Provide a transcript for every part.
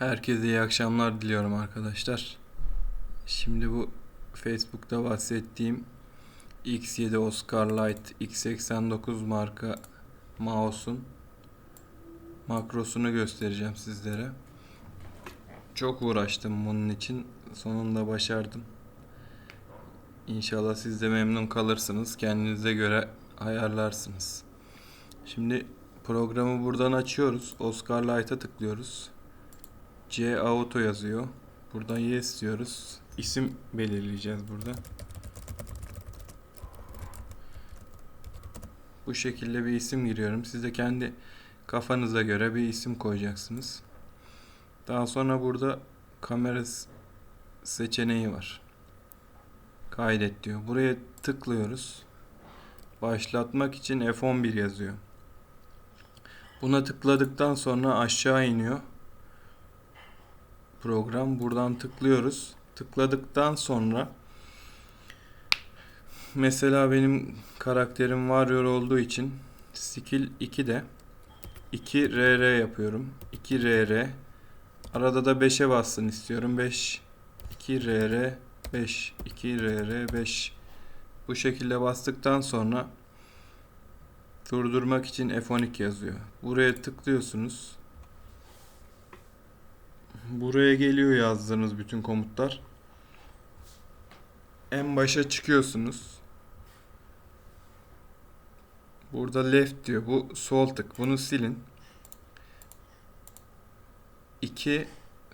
Herkese iyi akşamlar diliyorum arkadaşlar. Şimdi bu Facebook'ta bahsettiğim X7 Oscar Lite X89 marka mouse'un makrosunu göstereceğim sizlere. Çok uğraştım bunun için. Sonunda başardım. İnşallah siz de memnun kalırsınız. Kendinize göre ayarlarsınız. Şimdi programı buradan açıyoruz. Oscar Lite'a tıklıyoruz. C Auto yazıyor. Buradan yes diyoruz. İsim belirleyeceğiz burada. Bu şekilde bir isim giriyorum. Siz de kendi kafanıza göre bir isim koyacaksınız. Daha sonra burada kamera seçeneği var. Kaydet diyor. Buraya tıklıyoruz. Başlatmak için F11 yazıyor. Buna tıkladıktan sonra aşağı iniyor program. Buradan tıklıyoruz. Tıkladıktan sonra mesela benim karakterim Warrior olduğu için skill 2'de 2RR yapıyorum. 2RR arada da 5'e bassın istiyorum. 5 2RR 5 2RR 5 bu şekilde bastıktan sonra durdurmak için F12 yazıyor. Buraya tıklıyorsunuz. Buraya geliyor yazdığınız bütün komutlar. En başa çıkıyorsunuz. Burada left diyor. Bu sol tık. Bunu silin. 2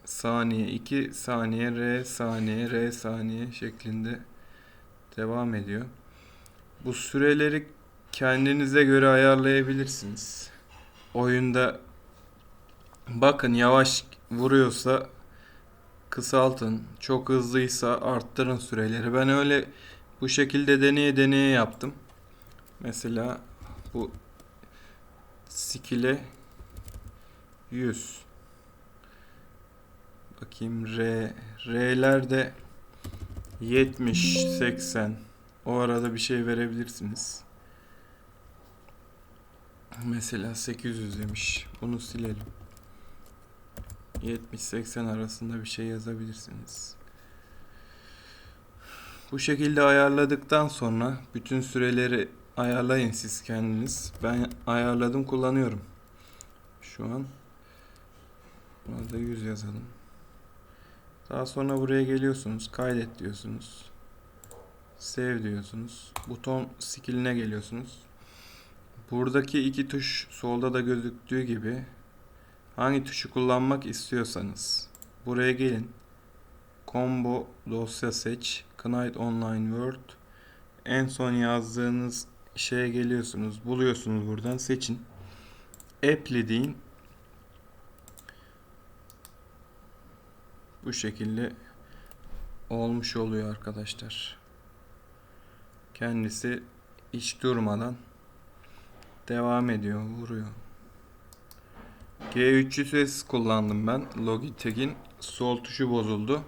saniye, 2 saniye, R saniye, R saniye şeklinde devam ediyor. Bu süreleri kendinize göre ayarlayabilirsiniz. Oyunda bakın yavaş vuruyorsa kısaltın. Çok hızlıysa arttırın süreleri. Ben öyle bu şekilde deneye deneye yaptım. Mesela bu skill'e 100 bakayım R R'ler de 70 80 o arada bir şey verebilirsiniz. Mesela 800 demiş. Bunu silelim. 70-80 arasında bir şey yazabilirsiniz. Bu şekilde ayarladıktan sonra bütün süreleri ayarlayın siz kendiniz. Ben ayarladım kullanıyorum. Şu an burada 100 yazalım. Daha sonra buraya geliyorsunuz. Kaydet diyorsunuz. Save diyorsunuz. Buton skilline geliyorsunuz. Buradaki iki tuş solda da gözüktüğü gibi Hangi tuşu kullanmak istiyorsanız buraya gelin. Combo dosya seç. Knight Online Word. En son yazdığınız şeye geliyorsunuz. Buluyorsunuz buradan seçin. Apply deyin. Bu şekilde olmuş oluyor arkadaşlar. Kendisi hiç durmadan devam ediyor, vuruyor. G300S kullandım ben. Logitech'in sol tuşu bozuldu.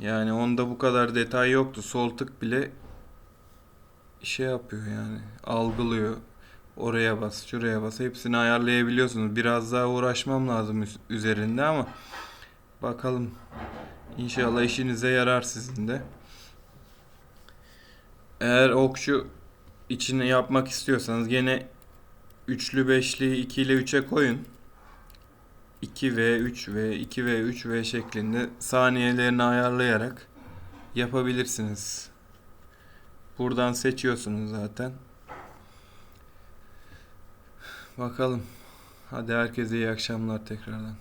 Yani onda bu kadar detay yoktu. Sol tık bile şey yapıyor yani. Algılıyor. Oraya bas, şuraya bas. Hepsini ayarlayabiliyorsunuz. Biraz daha uğraşmam lazım üz- üzerinde ama bakalım. İnşallah işinize yarar sizin de. Eğer okçu içine yapmak istiyorsanız gene üçlü beşli 2 ile 3'e koyun. 2V, 3V, 2V, 3V şeklinde saniyelerini ayarlayarak yapabilirsiniz. Buradan seçiyorsunuz zaten. Bakalım. Hadi herkese iyi akşamlar tekrardan.